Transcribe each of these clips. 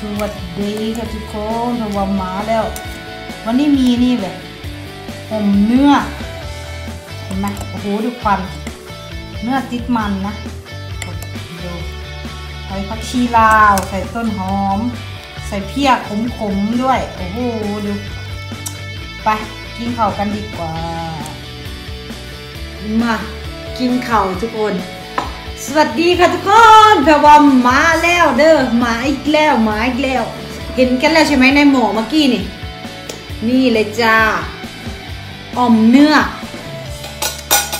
ทุกคนเพระว่ามาแล้ว วันนี้มีนี่แบบผมเนื้อ เห็นไหมโอ้โหดูควันเนื้อติดมันนะดูใส่ผักชีลาว ใส่ต้นหอม ใส่เพียขมๆด้วย โอ้โหดูไปกินข้าวกันดีกว่า มา กินข้าวทุกคน สวัสดีค่ะทุกคนแพรวามาแล้วเด้อมาอีกแล้วมาอีกแล้วเห็นกันแล้วใช่ไหมในหมอเมื่อกี้นี่ นี่เลยจ้าอ่อมเนื้อ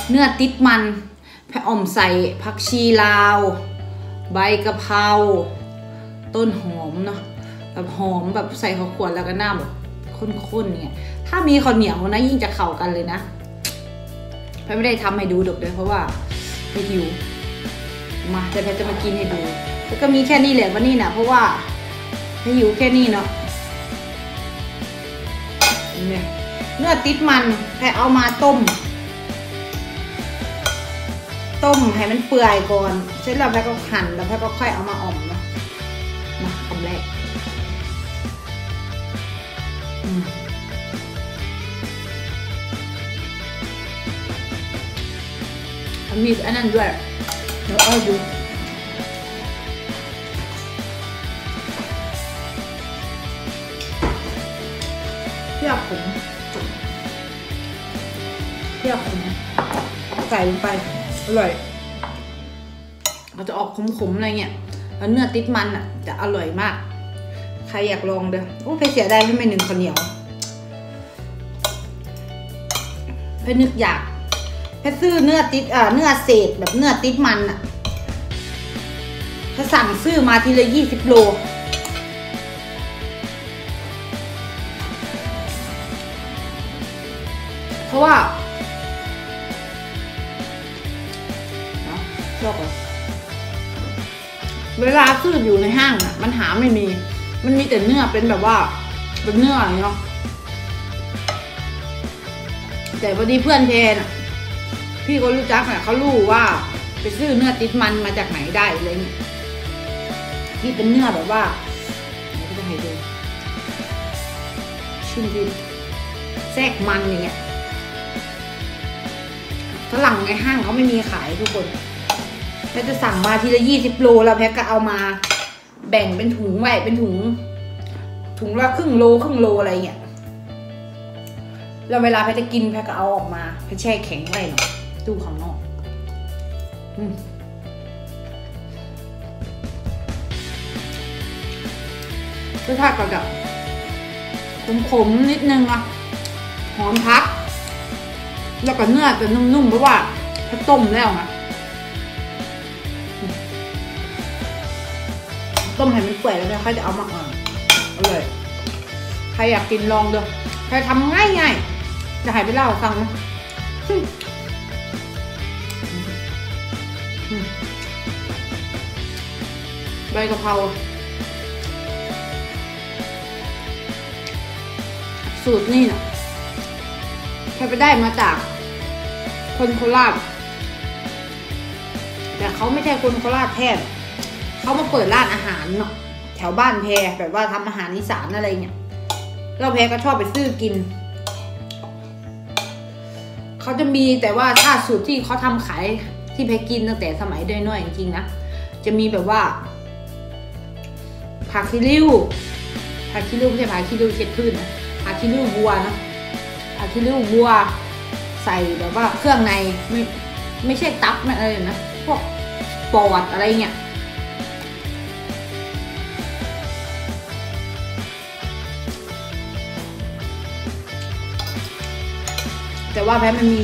เนื้อติดมันแพอ่อมใส่ผักชีลาว ใบกะเพราต้นหอมเนาะแบบหอมแบบใส่ข้าวขวดแล้วก็หน้าแบบข้นๆเนี่ยถ้ามีข้าวเหนียวนะยิ่งจะเข้ากันเลยนะแพรไม่ได้ทำให้ดูดกเลยเพราะว่าไปหิว มาแต่แพรจะมากินให้ดู แล้วก็มีแค่นี้แหละวันนี้นะเพราะว่าแพรหิวแค่นี้เนาะเนื้อติดมันแพรเอามาต้ม ต้มให้มันเปื่อยก่อนเสร็จแล้วแพรก็หั่นแล้วแพรก็ค่อยเอามาอ่อมเนาะมาคำแรกอืมมีอันนั้นด้วย เดี๋ยวเอาดูเพียบผมเพียบผมใส่ลงไป อร่อยมันจะออกขมๆอะไรเงี้ยแล้วเนื้อติดมันอะ จะอร่อยมาก ใครอยากลองเด้อโอ้ไปเสียดายที่ไม่หนึ่งข้าวเหนียวไปนึกอยาก ไปซื้อเนื้อติดเอ่อเนื้อเศษแบบเนื้อติดมันอะถ้าสั่งซื้อมาทีละยี่สิบโลเพราะว่าชอบเวลาซื้ออยู่ในห้างอะ มันหาไม่มี มันมีแต่เนื้อเป็นแบบว่าเป็นเนื้ออะไรเนาะแต่พอดีเพื่อนเพนอะ พี่ก็รู้จักอะเขารู้ว่าไปซื้อเนื้อติดมันมาจากไหนได้อะไรเงี้ยที่เป็นเนื้อแบบว่าไหนก็จะให้ดูชิมดิแทรกมันอย่างเงี้ยฝรั่งในห้างเขาไม่มีขายทุกคนแพทย์จะสั่งมาทีละยี่สิบโลแล้วแพทย์ก็เอามาแบ่งเป็นถุงไว้เป็นถุง ถุงละครึ่งโลครึ่งโลอะไรเงี้ยแล้วเวลาแพทย์จะกินแพทย์ก็เอาออกมาแพทย์แช่แข็งไว้เนาะ ตู้ข้างนอกอืมรสชาติก็แบบขมๆนิดนึงอะหอมพัก แล้วก็เนื้อจะนุ่มๆเพราะว่าถ้าต้มแล้วอะต้มให้มันเปื่อยแล้วเนี่ยค่อยจะเอามาอ่อนอร่อยใครอยากกินลองเด้อใครทำง่ายๆจะหายไปเล่าฟังนะ ใบกะเพราสูตรนี่นะแค่ไปได้มาจาก คนโคราชแต่เขาไม่ใช่คนโคราชแท้เขามาเปิดร้านอาหารเนาะแถวบ้านแพรแบบว่าทำอาหารอีสานอะไรเงี้ยเราแพรก็ชอบไปซื้อกินเขาจะมีแต่ว่าถ้าสูตรที่เขาทำขายที่แพรกินตั้งแต่สมัยน้อยๆจริงๆนะจะมีแบบว่า ผักคีริ้วผักคีริ้วไม่ใช่ผักคีริ้วเช็ดพืชนผักคีริ้ววัวนะผักคีริ้ววัว ใส่แบบว่าเครื่องในไม่ไม่ใช่ตับไม่อะไรนะพวกปอดอะไรเงี้ยแต่ว่าแพ้มันมี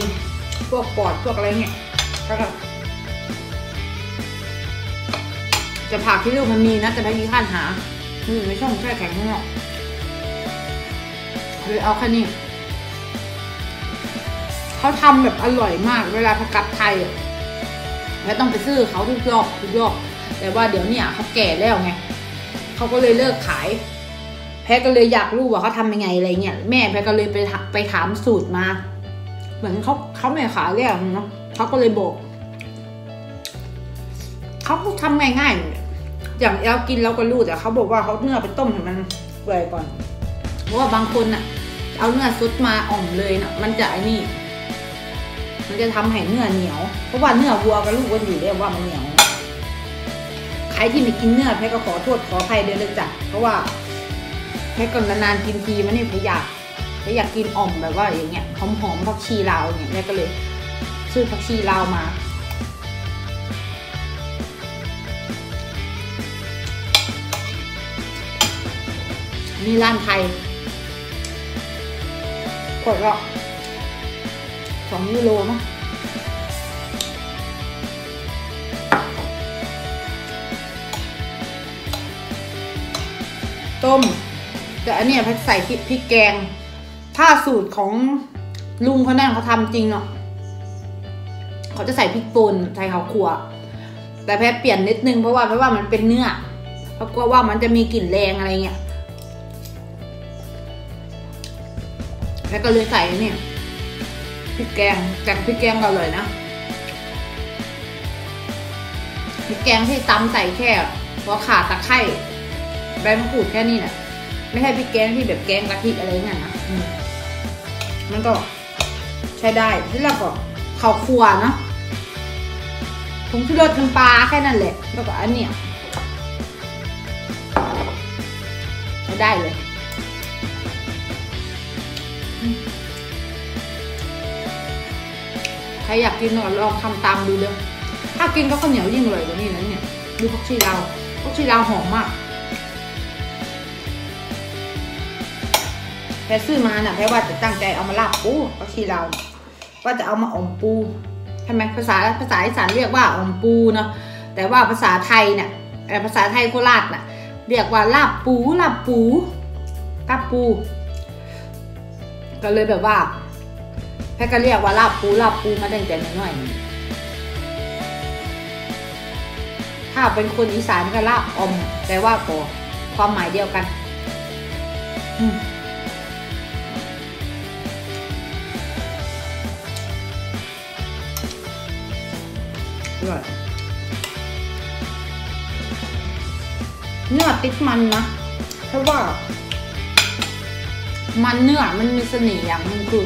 พวกปอดพวกอะไรเงี้ยก็แบบ จะผักที่ลูกมันมีนะแต่แพ้ยี่ขั้านหามันอยู่ในช่องแช่แข็งข้างนอกเลยเอาแค่นี้เขาทำแบบอร่อยมาก เวลาพกัดไทยอะแล้วต้องไปซื้อเขาทุกรอบทุกรอบแต่ว่าเดี๋ยวเนี่ยเขาแก่แล้วไงเขาก็เลยเลิกขาย แพ้ก็เลยอยากรู้ว่าเขาทำยังไงอะไรเงี้ยแม่แพ้ก็เลยไปไปถามสูตรมา เหมือนเขาเขาไม่ขายแล้วเนาะเขาก็เลยบอก เขาทำง่ายๆ อย่างเรากินเราก็รู้แต่เขาบอกว่าเขาเนื้อไปต้มให้มันเปื่อยก่อน เพราะว่าบางคนน่ะเอาเนื้อสดมาอ่อมเลยน่ะมันจะไอ้นี่ มันจะทำให้เนื้อเหนียว เพราะว่าเนื้อวัวกับลูกกันอยู่เรียกว่ามันเหนียว ใครที่ไม่กินเนื้อแพ้ก็ขอโทษขออภัยเด้อเลยจ้ะเพราะว่าแพ้ก็นานๆกินทีมันนี่แพ้อยากแพ้อยากกินอ่อมแบบว่าอย่างเงี้ยหอมๆผักชีลาวอย่างเงี้ยแม่ก็เลยซื้อผักชีลาวมา นี่ร้านไทยกดละสองยูโรมั้งต้ม แต่อันเนี้ยพัดใส่พริกพกแกง ถ้าสูตรของลุงเขาแน่นเขาทำจริงเนาะเขาจะใส่พริกป่นใส่ข้าวคั่วแต่แพทเปลี่ยนนิดนึงเพราะว่าเพราะว่ามันเป็นเนื้อเพราะกลัวว่ามันจะมีกลิ่นแรงอะไรเงี้ย แล้วก็เลยใส่เนี่ยพริกแกงแกงพริกแกงก็อร่อยนะพริกแกงที่ตำใส่แค่หัวข่าตะไคร้ใบมะกรูดแค่นี้น่ะ ไม่ใช่พริกแกงที่แบบแกงกะทิอะไรเงี้ยนะมันก็ใช้ได้ที่แล้วก็ข้าวคั่วเนาะผงชูรสน้ำปลาแค่นั้นแหละแล้วก็อันเนี้ยใช้ได้เลย ใครอยากกินลองทำตามดูเลยถ้ากินก็ข้าวเหนียวยิ่งอร่อยกว่านี้นะเนี่ยดูผักชีลาวผักชีลาวหอมมากแพรซื้อมาน่ะแพรว่าจะตั้งใจเอามาลาบปูผักชีลาวว่าจะเอามาอมปูทำไหมภาษาภาษาอีสานเรียกว่าอมปูเนาะแต่ว่าภาษาไทยเนี่ยเอ่ภาษาไทยโคราชน่ะเรียกว่าลาบปูลาบปูลาบปู ก็เลยแบบว่า แพทก็เรียกว่าลาบปูลาบปูมาตั้งแต่น้อยๆถ้าเป็นคนอีสานก็ลาบอมแต่ว่าก็ความหมายเดียวกันอร่อยเนื้อติดมันนะเพราะว่า มันเนื้อมันมีเสน่ห์อย่างนึงคือ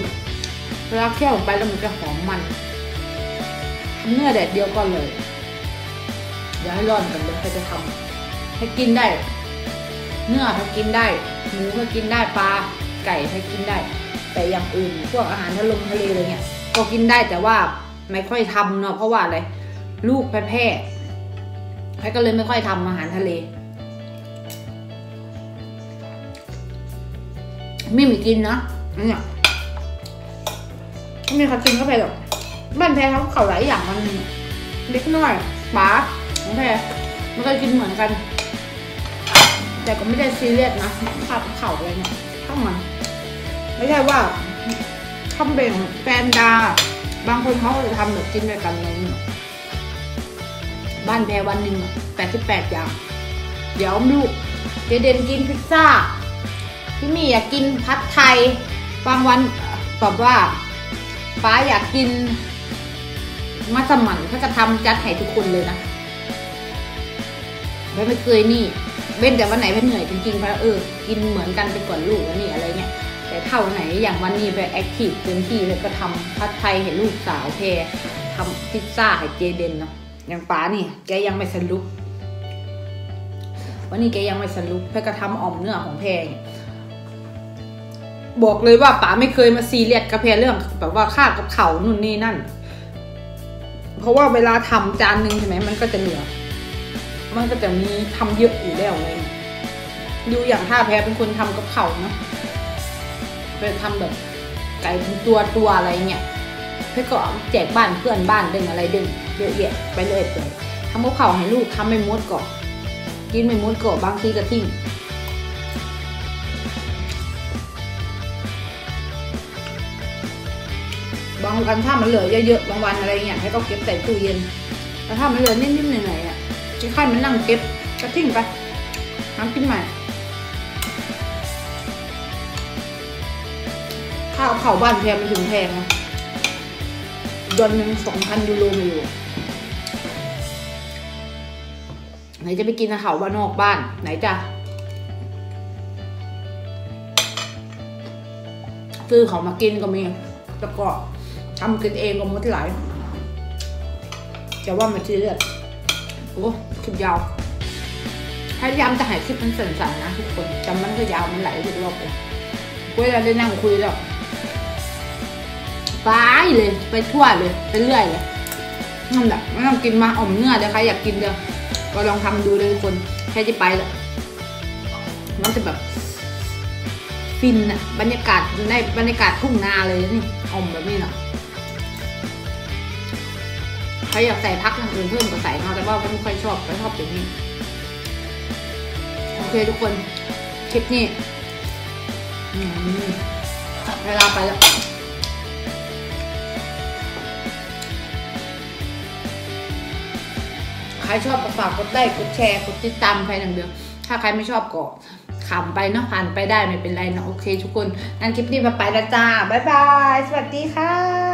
เวลาเคี่ยวลงไปแล้วมันจะหอมมัน เนื้อแดดเดียวก็เลยเดี๋ยวให้ร้อนกันเดี๋ยวใครจะทำให้กินได้ เนื้อถ้ากินได้หมูก็กินได้ปลาไก่ถ้ากินได้ แต่อย่างอื่นพวกอาหารทะลงทะเลอะไรเงี้ยก็กินได้แต่ว่าไม่ค่อยทำเนาะเพราะว่าอะไรลูกแพ้แพ้แพ้ก็เลยไม่ค่อยทำอาหารทะเลไม่มีกินนะอันเนี่ย มีครกินก็ไปหรอกบ้านแพรเขาเขาหลายอย่างมันเล็กน้อยป๋าของแพรไม่เคยกินเหมือนกัน แต่ก็ไม่ได้ซีเรียสนะข้าวเข่าอะไรเนี่ยทั้งมัน ไม่ใช่ว่าทำเป็นแฟนดา บางคนเขาจะทำแบบกินด้วยกันอะไรเงี้ยบ้านแพรวันหนึ่งแปดสิบแปดอย่าง เดี๋ยวลูกเจเดนกินพิซซ่า พี่มี่อยากกินพัดไทย บางวันแบบว่า ป้าอยากกินมัสมั่นเขาจะทำจัดให้ทุกคนเลยนะไม่ไม่เคยนี่ เว้นแต่วันไหนเป็นเหนื่อยจริงๆเพราะเออ กินเหมือนกันไปก่อนลูกแล้วนี่อะไรเงี้ยแต่เท่าไหนอย่างวันนี้ไปแอคทีฟเต็มที่เลยก็ทำพัดไทยให้ลูกสาวเพรทำพิซซ่าให้เจเดนเนาะอย่างป้านี่แกยังไม่สรุปวันนี้แกยังไม่สรุปเพื่อก็ทำอ่อมเนื้อของแพง บอกเลยว่าป๋าไม่เคยมาซีเรียสกับแพรเรื่องแบบว่าค่ากับเขานู่นนี่นั่น เพราะว่าเวลาทำจานหนึ่งใช่ไหมมันก็จะเหลือ มันก็จะมีทำเยอะอยู่แล้วเลยดูอย่างถ้าแพรเป็นคนทำกับเขาเนาะไปทำแบบไก่เป็นตัวตัวอะไรเงี้ยเพื่อก็แจกบ้านเพื่อนบ้านดึงอะไรดึงเยอะแยะไปเลยไปทำกับเขาให้ลูกทำไม่มดก่อนกินไม่มดก่อนบางทีก็ทิ้งางวันถ้ามันเหลือเยอะๆบางวันอะไรเงี้ยให้ก็เก็บใส่ตู้เย็นแต่ถ้ามันเหลือนิดๆหน่อยๆอะที่ขั้นมันนั่งเก็บก็ทิ้งไปน้ำกินใหม่ข้าวเผาบ้านแพงมันถึงแพงนะเดือนหนึ่งสองพันยูโรมาอยู่ไหนจะไปกินอาหารบ้านนอกบ้าน ไหนจะซื้อเขามากินก็มีแล้วก็ ทำกินเองก็มดหลายจะว่ามันทีเลือดโอ้คลิปยาวพยายามจะหายคลิปมันสั้นๆนะทุกคนแต่มันก็ยาวมันไหลทุกรอบเลยเวลาได้นั่งคุยแล้วไปเลย ไปทั่วเลยไปเรื่อยเลยนั่นแหละไม่ต้องกินมาอ่อมเนื้อเดี๋ยวใครอยากกินเดี๋ยวก็ลองทำดูเลยทุกคนใครจะไปละมันจะแบบ ฟินอะบรรยากาศในบรรยากาศทุ่งนาเลยนี่อ่อมแบบนี้เนาะ ใครอยากใส่พักอย่างอื่นเพิ่มก็ใส่เนาะแต่ว่าไม่ค่อยชอบไม่ชอบแบบนี้โอเคทุกคนคลิปนี้เวลาไปแล้วใครชอบก็ฝากกดไลค์กดแชร์กดติดตามใครหนึ่งเดียว ถ้าใครไม่ชอบก็ขำไปเนาะผ่านไปได้ไม่เป็นไรเนาะโอเค ทุกคนงั้นคลิปนี้มาไปแล้วจ้าบ๊ายบาย สวัสดีค่ะ